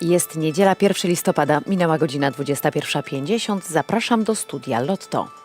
Jest niedziela 1 listopada, minęła godzina 21.50. Zapraszam do studia Lotto.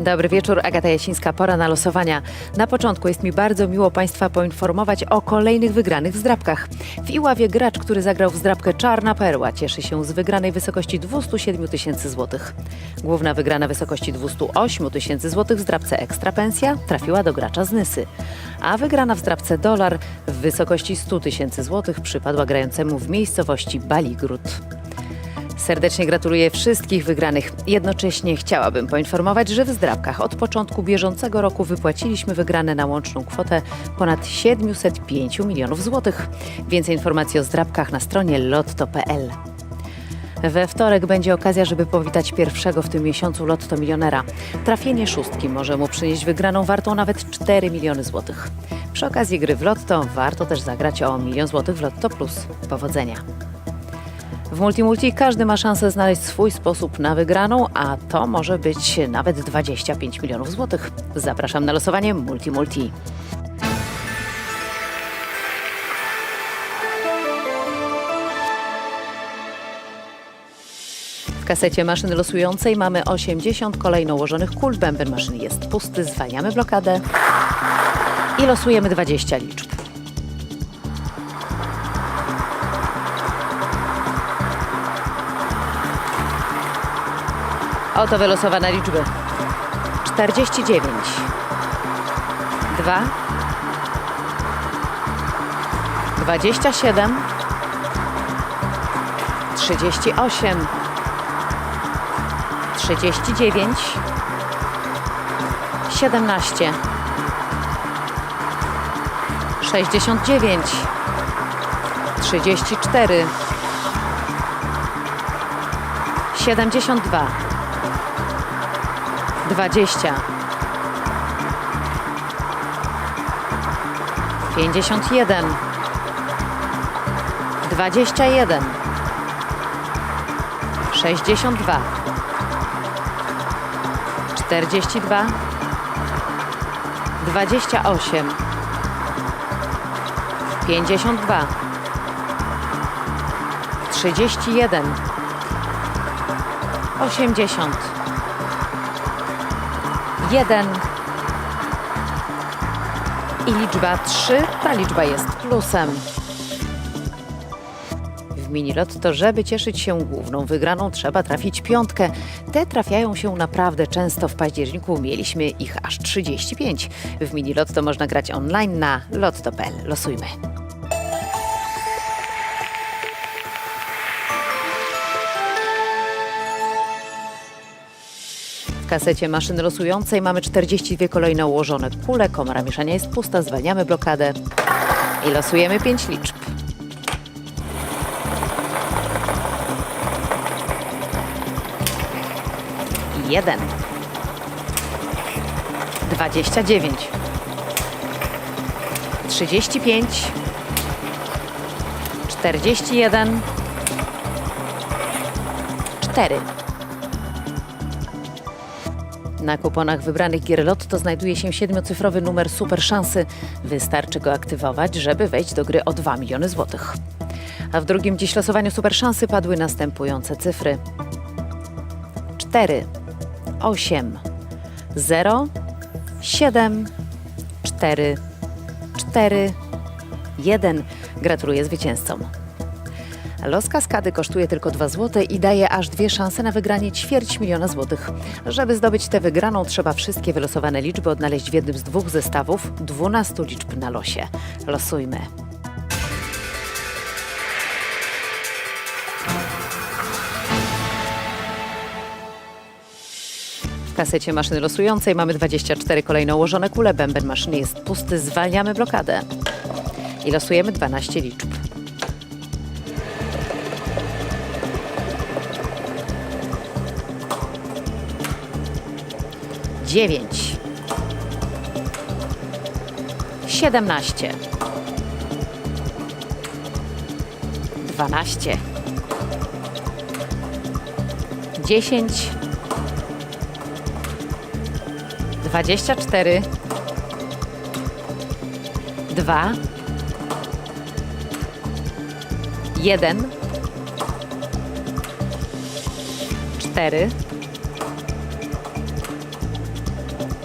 Dobry wieczór, Agata Jasińska, pora na losowania. Na początku jest mi bardzo miło Państwa poinformować o kolejnych wygranych w zdrabkach. W Iławie gracz, który zagrał w zdrabkę Czarna Perła, cieszy się z wygranej wysokości 207 tysięcy złotych. Główna wygrana wysokości 208 tysięcy złotych w zdrabce Ekstra Pensja trafiła do gracza z Nysy. A wygrana w zdrabce Dolar w wysokości 100 tysięcy złotych przypadła grającemu w miejscowości Baligród. Serdecznie gratuluję wszystkich wygranych. Jednocześnie chciałabym poinformować, że w zdrabkach od początku bieżącego roku wypłaciliśmy wygrane na łączną kwotę ponad 705 milionów złotych. Więcej informacji o zdrabkach na stronie lotto.pl. We wtorek będzie okazja, żeby powitać pierwszego w tym miesiącu Lotto Milionera. Trafienie szóstki może mu przynieść wygraną wartą nawet 4 miliony złotych. Przy okazji gry w Lotto warto też zagrać o milion złotych w Lotto Plus. Powodzenia! W Multimulti każdy ma szansę znaleźć swój sposób na wygraną, a to może być nawet 25 milionów złotych. Zapraszam na losowanie Multimulti. W kasecie maszyny losującej mamy 80 kolejno ułożonych kul. Bęben maszyny jest pusty, zwalniamy blokadę i losujemy 20 liczb. Oto wylosowane liczby. 49 2 27 38 39 17 69 34 72 20 51 21 62 42 28 52 31 80 1 i liczba 3. Ta liczba jest plusem. W mini lotto, żeby cieszyć się główną wygraną, trzeba trafić piątkę. Te trafiają się naprawdę często. W październiku mieliśmy ich aż 35. W mini lotto można grać online na lotto.pl. Losujmy. Kasecie maszyny losującej mamy 42 kolejno ułożone kule. Komora mieszania jest pusta, zwalniamy blokadę i losujemy 5 liczb. Jeden. Dwadzieścia dziewięć. Trzydzieści pięć. Czterdzieści jeden. Cztery. Na kuponach wybranych gier Lotto znajduje się siedmiocyfrowy numer super szansy. Wystarczy go aktywować, żeby wejść do gry o 2 miliony złotych. A w drugim dziś losowaniu super szansy padły następujące cyfry. 4, 8, 0, 7, 4, 4, 1. Gratuluję zwycięzcom. Los kaskady kosztuje tylko 2 zł i daje aż dwie szanse na wygranie ćwierć miliona złotych. Żeby zdobyć tę wygraną, trzeba wszystkie wylosowane liczby odnaleźć w jednym z dwóch zestawów 12 liczb na losie. Losujmy. W kasecie maszyny losującej mamy 24 kolejno ułożone kule. Bęben maszyny jest pusty, zwalniamy blokadę. I losujemy 12 liczb. dziewięć, siedemnaście, dwanaście, dziesięć, dwadzieścia cztery, dwa, jeden, cztery.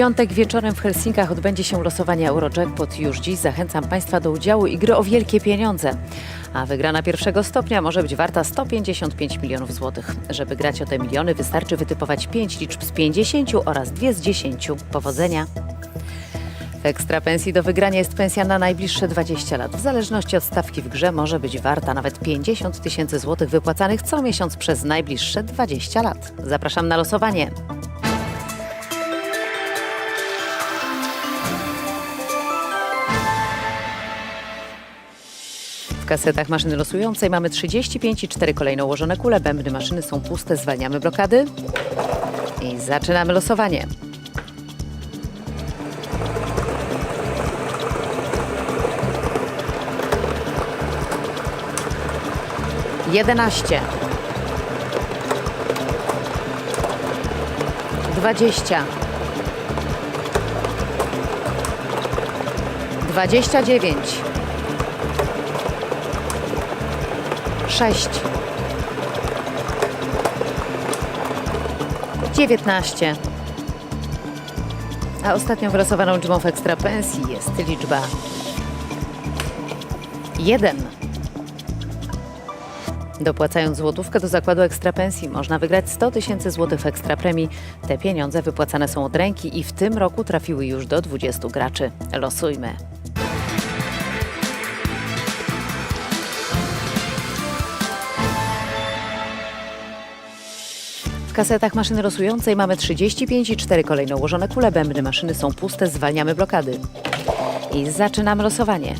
piątek wieczorem w Helsinkach odbędzie się losowanie Eurojackpot. Już dziś zachęcam Państwa do udziału i gry o wielkie pieniądze. A wygrana pierwszego stopnia może być warta 155 milionów złotych. Żeby grać o te miliony wystarczy wytypować 5 liczb z 50 oraz 2 z 10. Powodzenia! W ekstra pensji do wygrania jest pensja na najbliższe 20 lat. W zależności od stawki w grze może być warta nawet 50 tysięcy złotych wypłacanych co miesiąc przez najbliższe 20 lat. Zapraszam na losowanie. Kasetach maszyny losującej mamy 35 i 4 kolejno ułożone kule. Bębny maszyny są puste, zwalniamy blokady i zaczynamy losowanie. Jedenaście. Dwadzieścia. Dwadzieścia dziewięć. Sześć. Dziewiętnaście. A ostatnią wylosowaną liczbą w ekstra pensji jest liczba jeden. Dopłacając złotówkę do zakładu ekstrapensji można wygrać 100 tysięcy złotych w ekstrapremii. Te pieniądze wypłacane są od ręki i w tym roku trafiły już do 20 graczy. Losujmy. W kasetach maszyny losującej mamy 35 i 4 kolejno ułożone kule. Bębny maszyny są puste, zwalniamy blokady. I zaczynamy losowanie.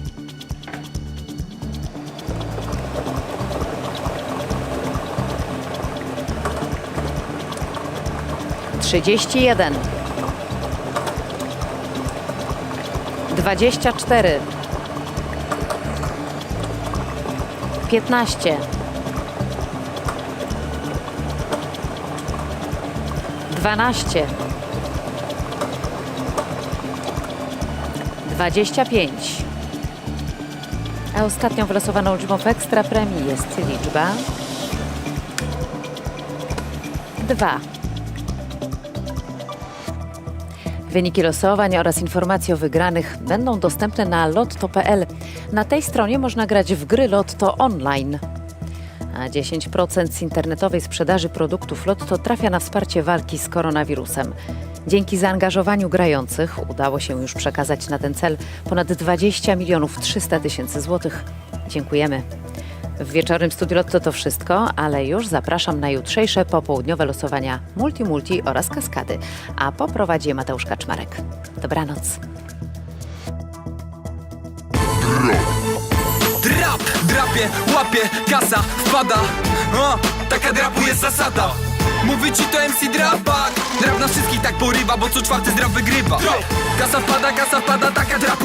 Trzydzieści jeden. Dwadzieścia cztery. Piętnaście. Dwanaście. Dwadzieścia pięć. A ostatnią wylosowaną liczbą w ekstra premii jest liczba dwa. Wyniki losowań oraz informacje o wygranych będą dostępne na lotto.pl. Na tej stronie można grać w gry Lotto online. A 10% z internetowej sprzedaży produktów Lotto trafia na wsparcie walki z koronawirusem. Dzięki zaangażowaniu grających udało się już przekazać na ten cel ponad 20 milionów 300 tysięcy złotych. Dziękujemy. W wieczornym studiu Lotto to wszystko, ale już zapraszam na jutrzejsze popołudniowe losowania Multi Multi oraz Kaskady, a poprowadzi je Mateusz Kaczmarek. Dobranoc. Drapie, łapie, kasa, wpada. O, Taka drapu jest zasada. Mówi ci to MC Drapak. Drap na wszystkich tak porywa, bo co czwarty zdrap wygrywa. Kasa wpada, kasa wpada, taka drap